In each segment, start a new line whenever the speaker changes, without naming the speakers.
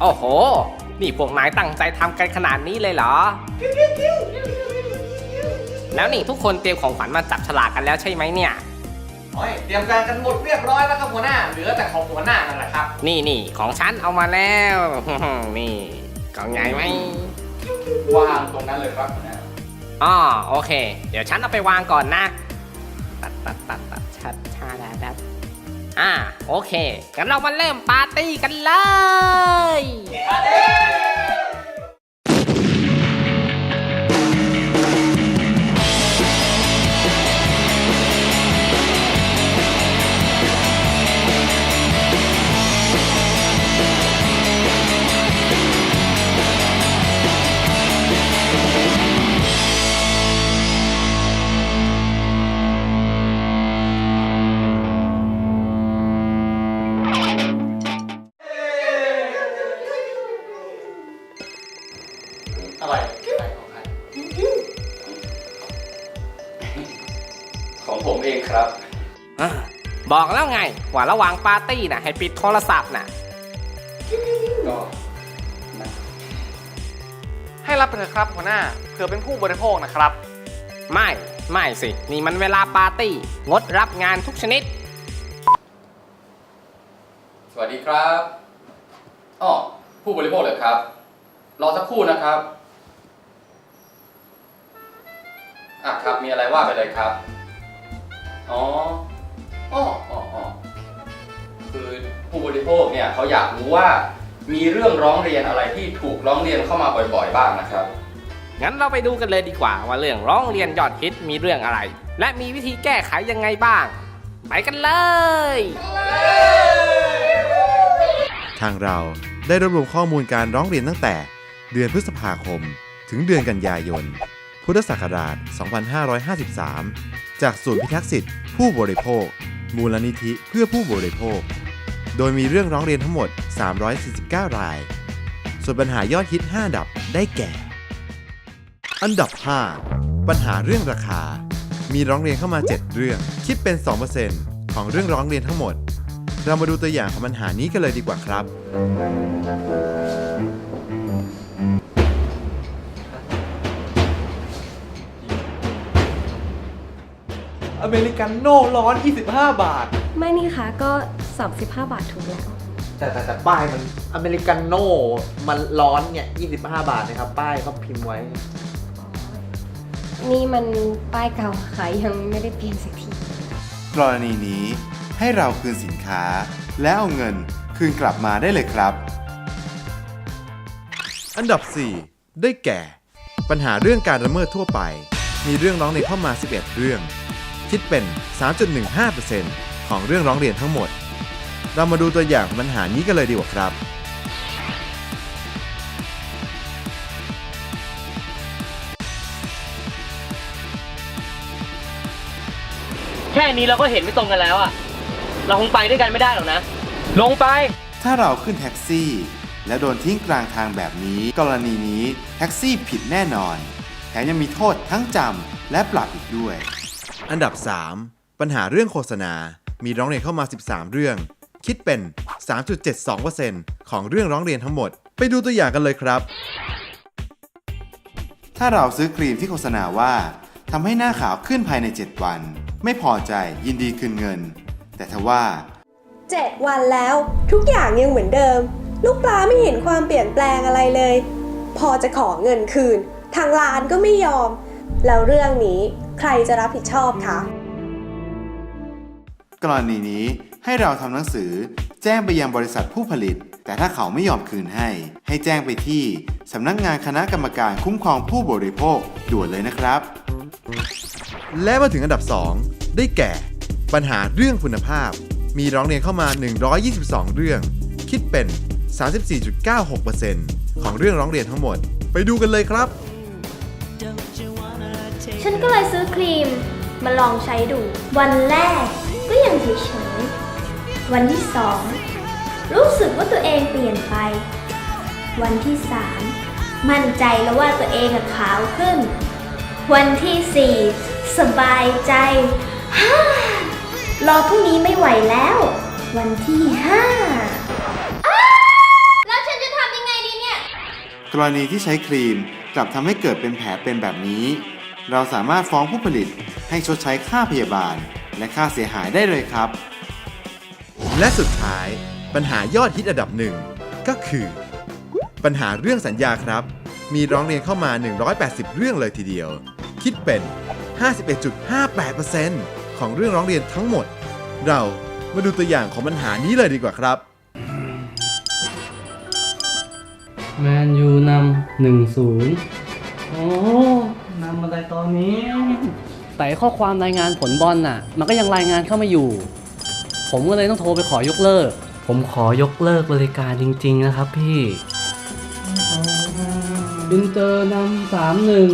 โอ้โห นี่พวกนายตั้งใจทำกันขนาดนี้เลยเหรอ แล้วนี่ทุกคนเตรียมของขวัญมาจับฉลากกันแล้วใช่ไหมเนี่ย
โอ้ยเตรียมการกันหมดเรียบร้อยแล้วครับหัวหน้า เหลือแต่ของหัวหน้านั่นแหละครับ
นี่นี่ของฉันเอามาแล้ว นี่กล่องใหญ่ไหม
วางตรงนั้นเลยครับหัวหน้า
อ๋อโอเค เดี๋ยวฉันเอาไปวางก่อนนะ ตัดตัดตัดตัดชัดชาดาดับ อ่าโอเคงั้นเรามาเริ่มปาร์ตี้กันเลย
ปาร์ตี้ ครั
บ
อะบอกแล้วไง ว่าระหว่างปาร์ตี้นะให้ปิดโทรศัพท์นะ
ก็นะ
ให้รับไปเถอะครับหัวหน้าเผื่อเป็นผู้บริโภคนะครับ
ไม่ไม่สิ นี่มันเวลาปาร์ตี้ งดรับงานทุกชนิด
สวัสดีครับอ๋อผู้บริโภคเลยครับ รอสักครู่นะครับ อะครับ มีอะไรว่าไปเลยครับ อ๋ออ๋ออ๋ออ๋อคือผู้บริโภคเนี่ยเขาอยากรู้ว่ามีเรื่องร้องเรียนอะไรที่ถูกร้องเรียนเข้ามาบ่อยๆ บ้างนะครับ
งั้นเราไปดูกันเลยดีกว่าว่าเรื่องร้องเรียนยอดฮิตมีเรื่องอะไร และมีวิธีแก้ไขยังไงบ้าง ไปกันเลย
ทางเราได้รวบรวมข้อมูลการร้องเรียนตั้งแต่ เดือนพฤษภาคม ถึงเดือนกันยายน พุทธศักราช 2553 จากศูนย์พิทักษ์สิทธิผู้บริโภค มูลนิธิเพื่อผู้บริโภค โดยมีเรื่องร้องเรียนทั้งหมด 349 ราย ส่วนปัญหายอดฮิต 5 ดับได้แก่ อันดับ 5 ปัญหาเรื่องราคา มีร้องเรียนเข้ามา 7 เรื่อง คิดเป็น 2%ของเรื่องร้องเรียนทั้งหมด เรามาดูตัวอย่างของปัญหานี้กันเลยดีกว่าครับ
อเมริกันโน่ร้อน 25 บาท
ไม่นี่คะก็ 35 บาทถูกแล้ว
แต่แต่แต่ป้ายมันอเมริกันโน่มันร้อนเนี่ย 25 บาทนะครับ ป้ายเขาพิมพ์ไว้
นี่มันป้ายเก่าขายยังไม่ได้เปลี่ยนสักที
กรณีนี้ให้เราคืนสินค้า และเอาเงินคืนกลับมาได้เลยครับ อันดับ 4 ได้แก่ ปัญหาเรื่องการละเมิดทั่วไป มีเรื่องร้องเรียนเข้ามา 11 เรื่อง คิดเป็น 3.15%ของเรื่องร้องเรียนทั้งหมด เรามาดูตัวอย่างของปัญหานี้กันเลยดีกว่าครับ
แค่นี้เราก็เห็นไม่ตรงกันแล้วอะเราคงไปด้วยกันไม่ได้หรอกนะ ลงไป
ถ้าเราขึ้นแท็กซี่ และโดนทิ้งกลางทางแบบนี้ กรณีนี้แท็กซี่ผิดแน่นอน แถมยังมีโทษทั้งจำและปรับอีกด้วย อันดับ 3 ปัญหาเรื่องโฆษณา มีร้องเรียนเข้ามา 13 เรื่อง คิดเป็น 3.72%ของเรื่องร้องเรียนทั้งหมด ไปดูตัวอย่างกันเลยครับ ถ้าเราซื้อครีมที่โฆษณาว่าทำให้หน้าขาวขึ้นภายใน 7 วัน ไม่พอใจยินดีคืนเงิน แต่ทว่า
เจ็ดวันแล้วทุกอย่างยังเหมือนเดิม ลูกปลาไม่เห็นความเปลี่ยนแปลงอะไรเลย พอจะขอเงินคืน ทางร้านก็ไม่ยอม แล้วเรื่องนี้ ใครจะรับผิดชอบคะ
กรณีนี้ให้เราทำหนังสือแจ้งไปยังบริษัทผู้ผลิต แต่ถ้าเขาไม่ยอมคืนให้ ให้แจ้งไปที่สำนักงานคณะกรรมการคุ้มครองผู้บริโภคด่วนเลยนะครับ และมาถึงอันดับ 2 ได้แก่ ปัญหาเรื่องคุณภาพ มีร้องเรียนเข้ามา 122 เรื่อง คิดเป็น 34.96%ของเรื่องร้องเรียนทั้งหมด ไปดูกันเลยครับ
ฉันก็เลยซื้อครีม มาลองใช้ดู วันแรกก็ยังเฉยๆ วันที่สองรู้สึกว่าตัวเองเปลี่ยนไป วันที่สามมั่นใจแล้วว่าตัวเองอะขาวขึ้น วันที่สี่สบายใจฮ่ารอพรุ่งนี้ไม่ไหวแล้ว วันที่ห้าอ้าแล้วฉันจะทำยัง
กรณีที่ใช้ครีมกลับทำให้เกิดเป็นแผลเป็นแบบนี้ เราสามารถฟ้องผู้ผลิตให้ชดใช้ค่าพยาบาล และค่าเสียหายได้เลยครับ และสุดท้ายปัญหายอดฮิตอันดับหนึ่งก็คือ ปัญหาเรื่องสัญญาครับ มีร้องเรียนเข้ามา 180 เรื่องเลยทีเดียว คิดเป็น 51.58%ของเรื่องร้องเรียนทั้งหมด เรามาดูตัวอย่างของปัญหานี้เลยดีกว่าครับ
แมนยูนำหนึ่งศูนย์โอ้นำอะไรตอนนี้ แต่ข้อความรายงานผลบอลน่ะ มันก็ยังรายงานเข้ามาอยู่ ผมก็เลยต้องโทรไปขอยกเลิก ผมขอยกเลิกบริการจริง ๆ นะครับพี่อินเตอร์นำสามหนึ่ง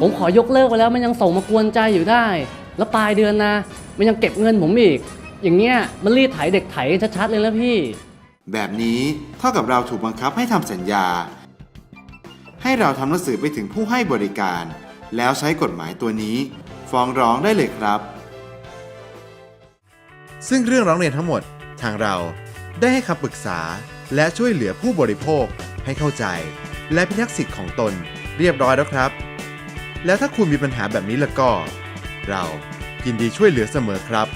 ผมขอยกเลิกไปแล้วมันยังส่งมากวนใจอยู่ได้ แล้วปลายเดือนนะ มันยังเก็บเงินผมอีก อย่างเงี้ยมันรีดไถเด็กไถชัดๆเลยแล้วพี่
แบบนี้เท่ากับเราถูกบังคับให้ทำสัญญา ให้เราทำหนังสือไปถึงผู้ให้บริการ แล้วใช้กฎหมายตัวนี้ ฟ้องร้องได้เลยครับ ซึ่งเรื่องร้องเรียนทั้งหมด ทางเราได้ให้คำปรึกษาและช่วยเหลือผู้บริโภคให้เข้าใจ และพิทักษ์สิทธิ์ของตนเรียบร้อยแล้วครับ แล้วถ้าคุณมีปัญหาแบบนี้แล้วก็ เรายินดีช่วยเหลือเสมอครับ